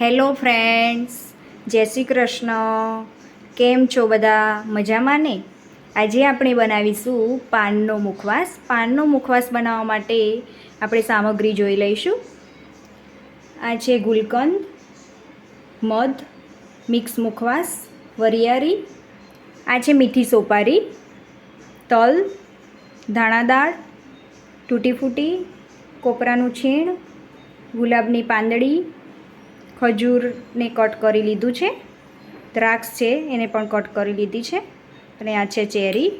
Hello friends, જય શ્રી કૃષ્ણ. કેમ છો બધા? મજામાં ને? આજે આપણે બનાવીશું પાનનો મુખવાસ. પાનનો મુખવાસ બનાવવા માટે આપણે સામગ્રી જોઈ લઈશું. આ છે ગુલકંદ, મધ, મિક્સ મુખવાસ, વરિયાળી. આ છે મીઠી સોપારી, તલ ધાણાદાળ તૂટી ફૂટી, કોપરાનું છીણ, ગુલાબની પાંદડી ખજૂરને કટ કરી લીધું છે. દ્રાક્ષ છે, એને પણ કટ કરી લીધી છે. અને આ છે ચેરી.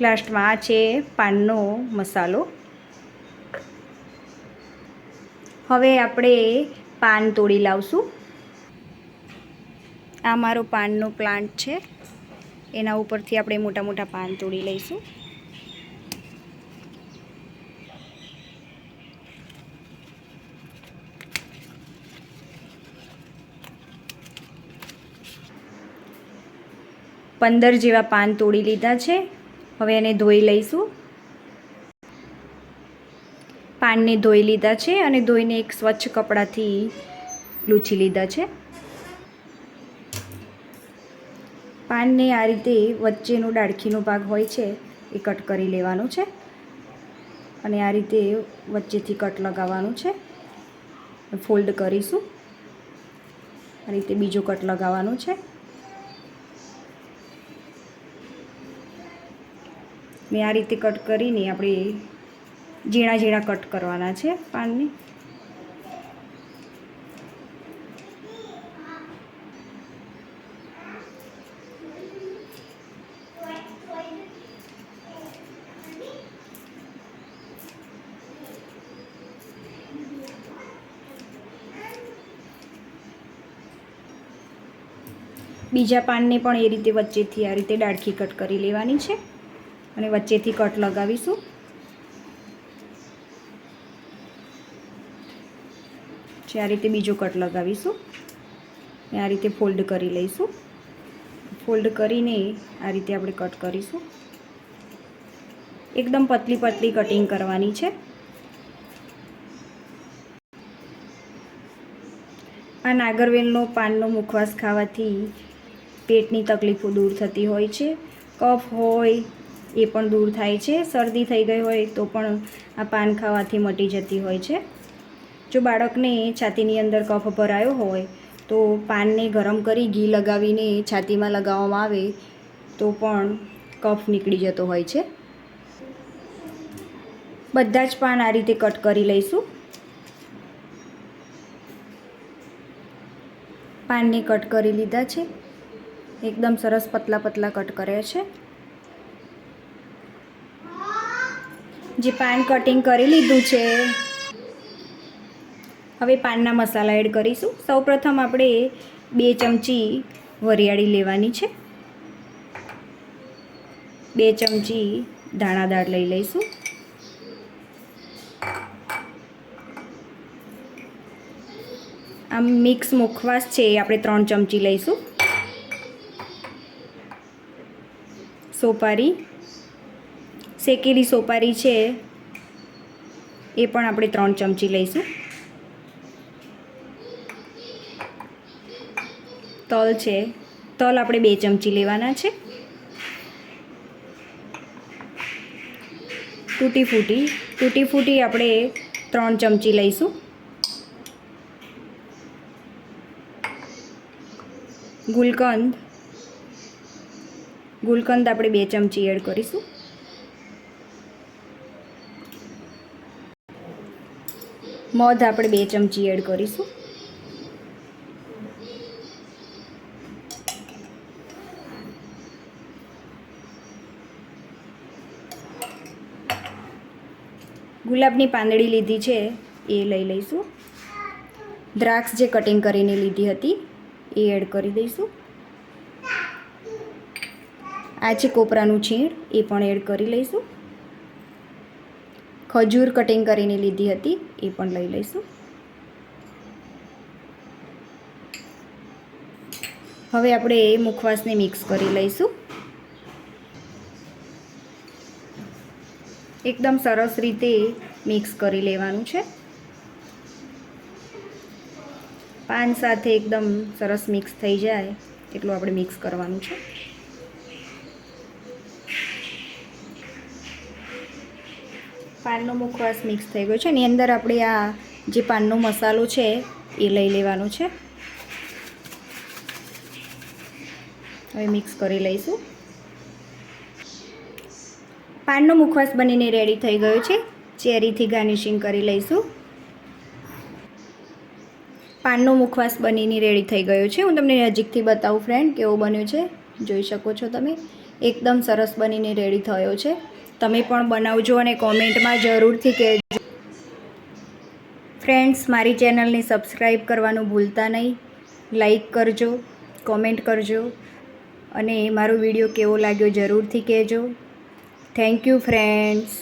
લાસ્ટમાં આ છે પાનનો મસાલો. હવે આપણે પાન તોડી લાવશું. આ મારો પાનનો પ્લાન્ટ છે. એના ઉપરથી આપણે મોટા મોટા પાન તોડી લઈશું. પંદર જેવા પાન તોડી લીધા છે. હવે એને ધોઈ લઈશું. પાનને ધોઈ લીધા છે અને ધોઈને એક સ્વચ્છ કપડાથી લૂછી લીધા છે. પાનને આ રીતે વચ્ચેનો ડાળખીનો ભાગ હોય છે એ કટ કરી લેવાનું છે. અને આ રીતે વચ્ચેથી કટ લગાવવાનું છે. ફોલ્ડ કરીશું. આ રીતે બીજો કટ લગાવવાનું છે. ને આ રીતે કટ કરીને આપણે ઝીણા ઝીણા કટ કરવાના છે પાનને. બીજા પાનને પણ એ રીતે વચ્ચેથી આ રીતે ડાળખી કટ કરી લેવાની છે. અને વચ્ચેથી કટ લગાવીશું. છે આ રીતે બીજો કટ લગાવીશું. આ રીતે ફોલ્ડ કરી લઈશું. ફોલ્ડ કરીને આ રીતે આપણે કટ કરીશું. એકદમ પતલી પતલી કટિંગ કરવાની છે. આ નાગરવેલનો પાનનો મુખવાસ ખાવાથી પેટની તકલીફો દૂર થતી હોય છે. કફ હોય એ પણ દૂર થાય છે. શરદી થઈ ગઈ હોય તો પણ આ પાન ખાવાથી મટી જતી હોય છે. જો બાળકને છાતીની અંદર કફ ભરાયો હોય તો પાનને ગરમ કરી ઘી લગાવીને છાતીમાં લગાવવામાં આવે તો પણ કફ નીકળી જતો હોય છે. બધા જ પાન આ રીતે કટ કરી લઈશું. પાનને કટ કરી લીધા છે. એકદમ સરસ પતલા પતલા કટ કર્યા છે. જે પાન કટિંગ કરી લીધું છે. હવે પાનના મસાલા એડ કરીશું. સૌપ્રથમ આપણે બે ચમચી વરિયાળી લેવાની છે. બે ચમચી દાણાદાળ લઈ લઈશું. આમ મિક્સ મુખવાસ છે એ આપણે ત્રણ ચમચી લઈશું. સોપારી શેકેલી સોપારી છે. એ પણ આપણે ત્રણ ચમચી લઈશું. તલ છે. તલ આપણે બે ચમચી લેવાના છે. તૂટી ફૂટી તૂટી ફૂટી આપણે ત્રણ ચમચી લઈશું. ગુલકંદ. ગુલકંદ આપણે બે ચમચી એડ કરીશું. મધ આપણે બે ચમચી એડ કરીશું. ગુલાબની પાંદડી લીધી છે, એ લઈ લઈશું. દ્રાક્ષ જે કટિંગ કરીને લીધી હતી, એ એડ કરી દઈશું. આ છે કોપરાનું છીણ, એ પણ એડ કરી લઈશું. ખજૂર કટિંગ કરીને લીધી હતી, એ પણ લઈ લઈશું. હવે આપણે એ મુખવાસને મિક્સ કરી લઈશું. એકદમ સરસ રીતે મિક્સ કરી લેવાનું છે. પાન સાથે એકદમ સરસ મિક્સ થઈ જાય, એટલું આપણે મિક્સ કરવાનું છે. પાનનો મુખવાસ મિક્સ થઈ ગયો છે. એની અંદર આપણે આ જે પાનનો મસાલો છે, એ લઈ લેવાનો છે. હવે મિક્સ કરી લઈશું. પાનનો મુખવાસ બનીને રેડી થઈ ગયો છે. ચેરીથી ગાર્નિશિંગ કરી લઈશું. પાનનો મુખવાસ બનીને રેડી થઈ ગયો છે. હું તમને નજીકથી બતાવું ફ્રેન્ડ કેવો બન્યો છે. જોઈ શકો છો તમે. એકદમ સરસ બનીને રેડી થયો છે. તમે પણ બનાવજો અને કોમેન્ટમાં જરૂરથી કહેજો. ફ્રેન્ડ્સ મારી ચેનલને સબસ્ક્રાઈબ કરવાનું ભૂલતા નહીં. લાઈક કરજો કોમેન્ટ કરજો અને મારો વીડિયો કેવો લાગ્યો જરૂરથી કહેજો. Thank you friends